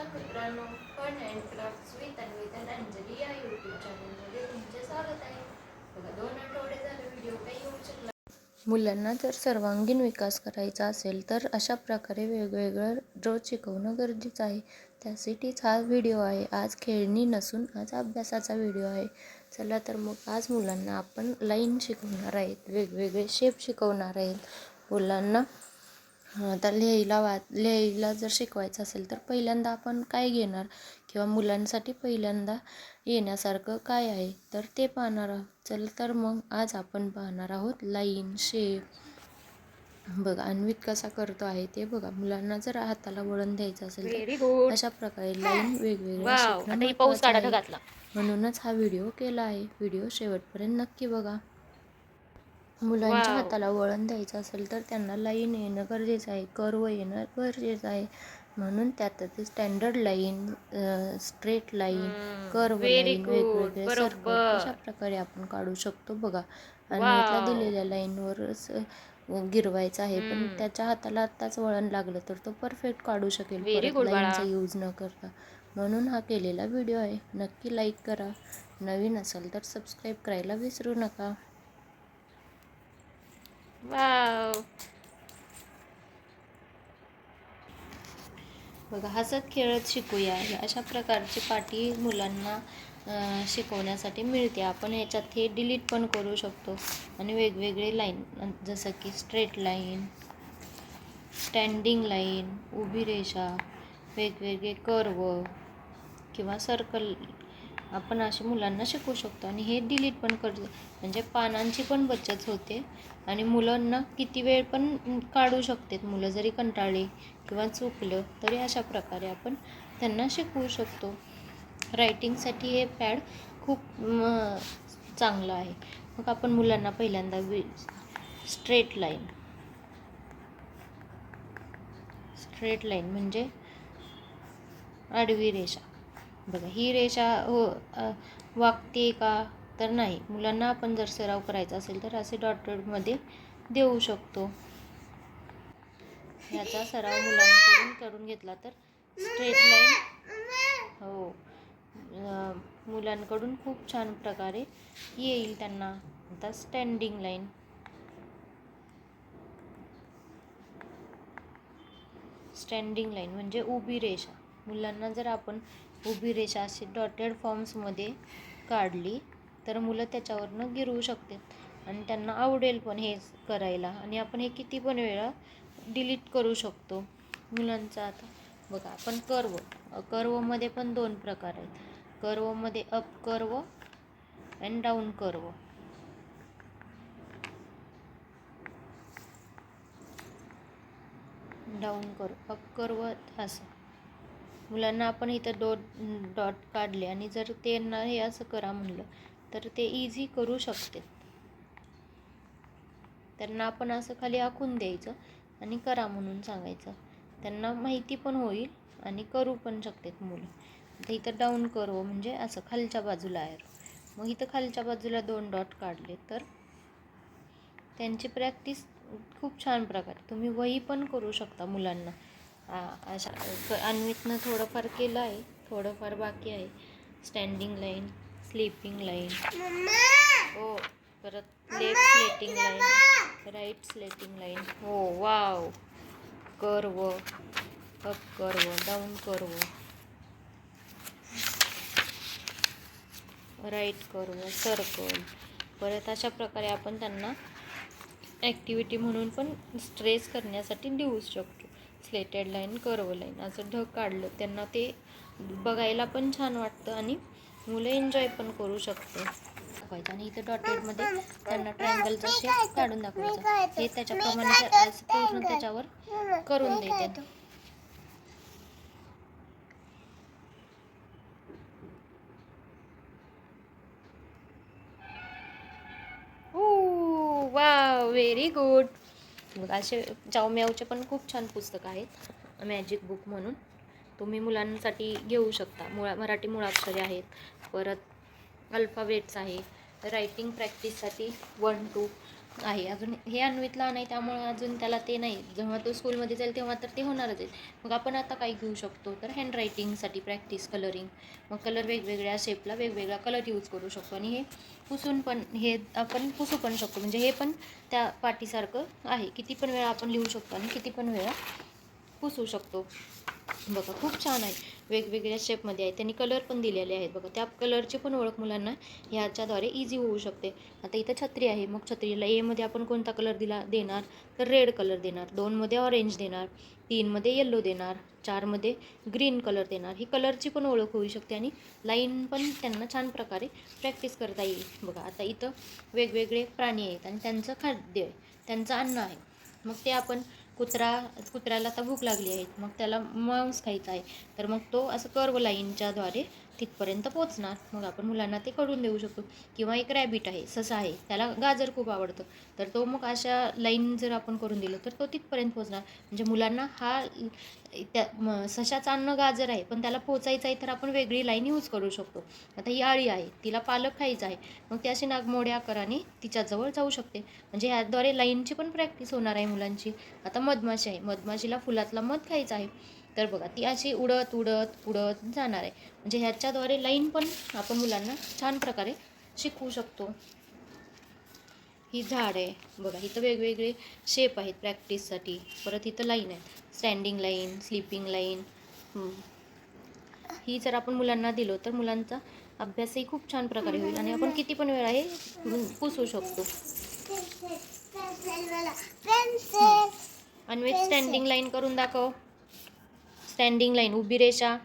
नमस्कार मित्रांनो fun and crafts with Anvit Anjali या यूट्यूब चॅनलमध्ये तुमचे स्वागत आहे. बघा दोन आठवडे झाले व्हिडिओ काही येऊ शकला मुलांना जर सर्वांगीण विकास करायचा असेल तर अशा प्रकारे वेगवेगळं रोज शिकवणं गरजेचं आहे. त्यासाठीच हा व्हिडिओ आहे. आज खेळणी नसून आज अभ्यासाचा व्हिडिओ आहे. चला तर मग आज मुलांना आपण लाईन शिकवणार आहेत. वेगवेगळे शेप शिकवणार आहेत. मुलांना हां तर लिहायला वा लिहायला जर शिकवायचं असेल तर पहिल्यांदा आपण काय घेणार? किंवा मुलांसाठी पहिल्यांदा येण्यासारखं काय आहे? तर ते पाहणार आहोत. चल तर मग आज आपण पाहणार आहोत लाईन शेप. बघा अन्वित कसा करतो आहे ते बघा. मुलांना जर हाताला वळण द्यायचं असेल तर अशा प्रकारे लाईन वेगवेगळ्या आता म्हणूनच हा व्हिडिओ केला आहे. व्हिडिओ शेवटपर्यंत नक्की बघा. मुलांच्या. हाताला वळण द्यायचं असेल तर त्यांना लाईन येणं गरजेचं आहे कर्व येणं गरजेचं आहे. म्हणून त्यात ते standard line straight line curve line वेगवेगळे सर्कल अशा प्रकारे आपण काढू शकतो बघा. आणि. इथल्या दिलेल्या लाईनवरच गिरवायचं आहे. पण. त्याच्या हाताला आत्ताच वळण लागलं तर तो परफेक्ट काढू शकेल. परत. लाईनचा यूज न करता. म्हणून हा केलेला व्हिडिओ आहे. नक्की लाईक करा. नवीन असाल तर सबस्क्राईब करायला विसरू नका. वाव. बघा हसत खेळत शिकूया. अशा प्रकारची पाटी मुलांना शिकवण्यासाठी मिळते. आपण याच्यात हे डिलीट पण करू शकतो. आणि वेगवेगळे लाईन जसं की स्ट्रेट लाईन स्टँडिंग लाईन उभी रेषा वेगवेगळे कर्व किंवा सर्कल आपण असे मुलांना शिकवू शकतो. आणि हे डिलीट पण करतो म्हणजे पानांची पण बचत होते. आणि मुलांना किती वेळ पण काढू शकतात. मुलं जरी कंटाळली किंवा चुकलं तरी अशा प्रकारे आपण त्यांना शिकवू शकतो. रायटिंगसाठी हे पॅड खूप चांगलं आहे. मग आपण मुलांना पहिल्यांदा वि स्ट्रेट लाईन स्ट्रेट लाईन म्हणजे आडवी रेषा. बघा ही रेषा हो वागते का तर नाही. मुलांना आपण जर सराव करायचा असेल तर असे डॉटेडमध्ये देऊ शकतो. याचा सराव मुलांकडून करून घेतला तर स्ट्रेट लाईन हो. मुलांकडून खूप छान प्रकारे येईल त्यांना आता स्टँडिंग लाईन स्टँडिंग लाईन म्हणजे उभी रेषा. मुलांना जर आपण उभी रेषा अशी डॉटेड फॉर्म्समध्ये काढली तर मुलं त्याच्यावरनं गिरवू शकतात आणि त्यांना आवडेल पण हे करायला. आणि आपण हे किती पण वेळा डिलीट करू शकतो मुलांचा आता. बघा आपण कर्व कर्वमध्ये पण दोन प्रकार आहेत. कर्वमध्ये up curve and down curve down curve up curve असं. मुलांना आपण इथं डॉट डॉट काढले आणि जर त्यांना हे असं करा म्हणलं तर ते इझी करू शकते. त्यांना आपण असं खाली आखून द्यायचं आणि करा म्हणून सांगायचं. त्यांना माहिती पण होईल आणि करू पण शकतात मुलं. तर इथं डाऊन करो म्हणजे असं खालच्या बाजूला आहे. मग इथं खालच्या बाजूला दोन डॉट काढले तर त्यांची प्रॅक्टिस खूप छान प्रकारे तुम्ही वही पण करू शकता मुलांना. अशा अन्वितनं थोडंफार केलं आहे. थोडंफार बाकी आहे. स्टँडिंग लाईन स्लीपिंग लाईन हो परत left slanting line right slanting line हो wave curve up curve down curve right curve circle परत अशा प्रकारे आपण त्यांना ॲक्टिव्हिटी म्हणून पण स्ट्रेस करण्यासाठी देऊ शकतो. स्लेटेड लाईन कर्व लाईन असं ढग काढलं. त्यांना ते बघायला पण छान वाटतं आणि मुलं एन्जॉय पण करू शकते. दाखवायचं. आणि इथं डॉटेडमध्ये त्यांना ट्रायंगलचा शेप काढून दाखवायचा. हे त्याच्याप्रमाणे पूर्ण त्याच्यावर करून देते. वाव व्हेरी गुड मग असे चावम्यावचे पण खूप छान पुस्तकं आहेत मॅजिक बुक म्हणून. तुम्ही मुलांसाठी घेऊ शकता. मुळा मराठी मुळाक्षरे आहेत. परत अल्फाबेट्स आहे. रायटिंग प्रॅक्टिससाठी वन टू आहे. अजून हे अन्वितला नाही त्यामुळे अजून त्याला ते नाही. जेव्हा तो स्कूलमध्ये जाईल तेव्हा तर ते होणारच आहे. मग आपण आता काय घेऊ शकतो. तर हँडरायटिंगसाठी प्रॅक्टिस कलरिंग मग कलर वेगवेगळ्या शेपला वेगवेगळा कलर यूज करू शकतो. आणि हे पुसून पण हे आपण पुसू पण शकतो. म्हणजे हे पण त्या पाटीसारखं आहे. किती पण वेळा आपण लिहू शकतो आणि किती पण वेळा पुसू शकतो. बघा खूप छान आहे. वेगवेगळ्या शेपमध्ये आहेत. त्यांनी कलर पण दिलेले आहेत. बघा त्या कलरची पण ओळख मुलांना ह्याच्याद्वारे इझी होऊ शकते. आता इथं छत्री आहे. मग छत्रीला एमध्ये आपण कोणता कलर दिला? देणार. तर रेड कलर देणार. दोनमध्ये ऑरेंज देणार. तीनमध्ये येल्लो देणार. चारमध्ये ग्रीन कलर देणार. ही कलरची पण ओळख होऊ शकते आणि लाईन पण त्यांना छान प्रकारे प्रॅक्टिस करता येईल. बघा आता इथं वेगवेगळे प्राणी आहेत आणि त्यांचं खाद्य आहे. त्यांचं अन्न आहे. मग ते आपण कुत्रा कुत्र्याला आता भूक लागली आहे. मग त्याला मांस खायचा आहे. तर मग तो असं कर्व लाईनच्याद्वारे तिथपर्यंत पोचणार मग आपण मुलांना ते करून देऊ शकतो. किंवा एक रॅबिट आहे ससा आहे त्याला गाजर खूप आवडतं. तर तो मग अशा लाईन जर आपण करून दिलं तर तो तिथपर्यंत पोचणार म्हणजे मुलांना हा त्या म सशाचं अन्न गाजर आहे पण त्याला पोचायचं आहे तर आपण वेगळी लाईन यूज करू शकतो. आता ही आळी आहे तिला पालक खायचा आहे मग ती अशी नागमोड्या आकाराने तिच्याजवळ जाऊ शकते. म्हणजे ह्याद्वारे लाईनची पण प्रॅक्टिस होणार आहे मुलांची. आता मधमाशी आहे मधमाशीला फुलातला मध खायचा आहे. तर बघा ती अशी उडत उडत उडत जाणार आहे. म्हणजे ह्याच्याद्वारे लाईन पण आपण मुलांना छान प्रकारे शिकवू शकतो. ही झाड आहे. बघा इथं वेगवेगळे शेप आहेत प्रॅक्टिससाठी परत इथं लाईन आहे स्टँडिंग लाईन स्लिपिंग लाईन ही जर आपण मुलांना दिलो तर मुलांचा अभ्यासही खूप छान प्रकारे होईल आणि आपण किती पण वेळा हे पुसू शकतो. अन्वित स्टँडिंग लाईन करून दाखव. स्टँडिंग लाईन उभी रेषा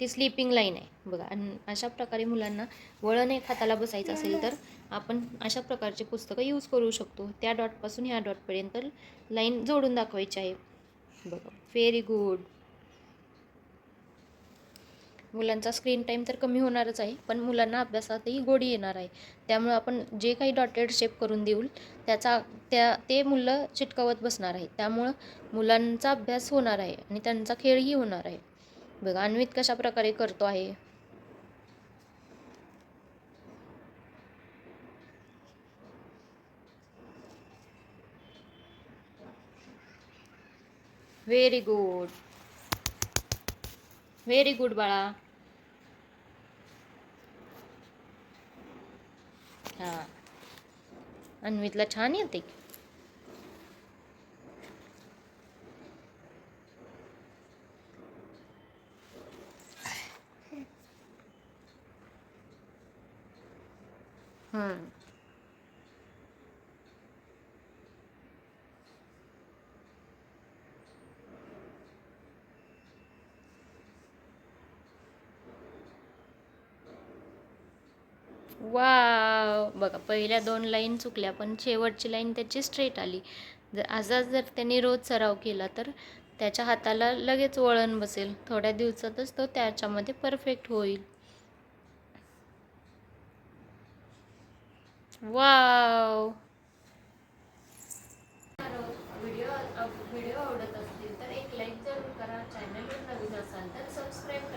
ती स्लीपिंग लाईन आहे. बघा आणि अशा प्रकारे मुलांना वळण एक हाताला बसायचं असेल तर आपण अशा प्रकारचे पुस्तकं यूज करू शकतो. त्या डॉटपासून ह्या डॉटपर्यंत लाईन जोडून दाखवायची आहे. बघा व्हेरी गुड मुलांचा स्क्रीन टाईम तर कमी होणारच आहे पण मुलांना अभ्यासातही गोडी येणार आहे. त्यामुळे आपण जे काही डॉटेड शेप करून देऊ त्याचा त्या ते मुलं चिटकवत बसणार आहे. त्यामुळं मुलांचा अभ्यास होणार आहे आणि त्यांचा खेळही होणार आहे. बघा अन्वित कशा प्रकारे करतो आहे. व्हेरी गुड व्हेरी गुड बाळा. हां. अन्वितला छान येते. हम्म. वा बघा पहिल्या दोन लाईन चुकल्या पण शेवटची लाईन त्याची स्ट्रेट आली. जर असा जर त्यांनी रोज सराव केला तर त्याच्या हाताला लगेच वळण बसेल. थोड्या दिवसातच तो त्याच्यामध्ये परफेक्ट होईल. वाव. व्हिडिओ व्हिडिओ आवडत असतील तर एक लाईक जरूर करा. चॅनलवर नवीन असाल तर सबस्क्राईब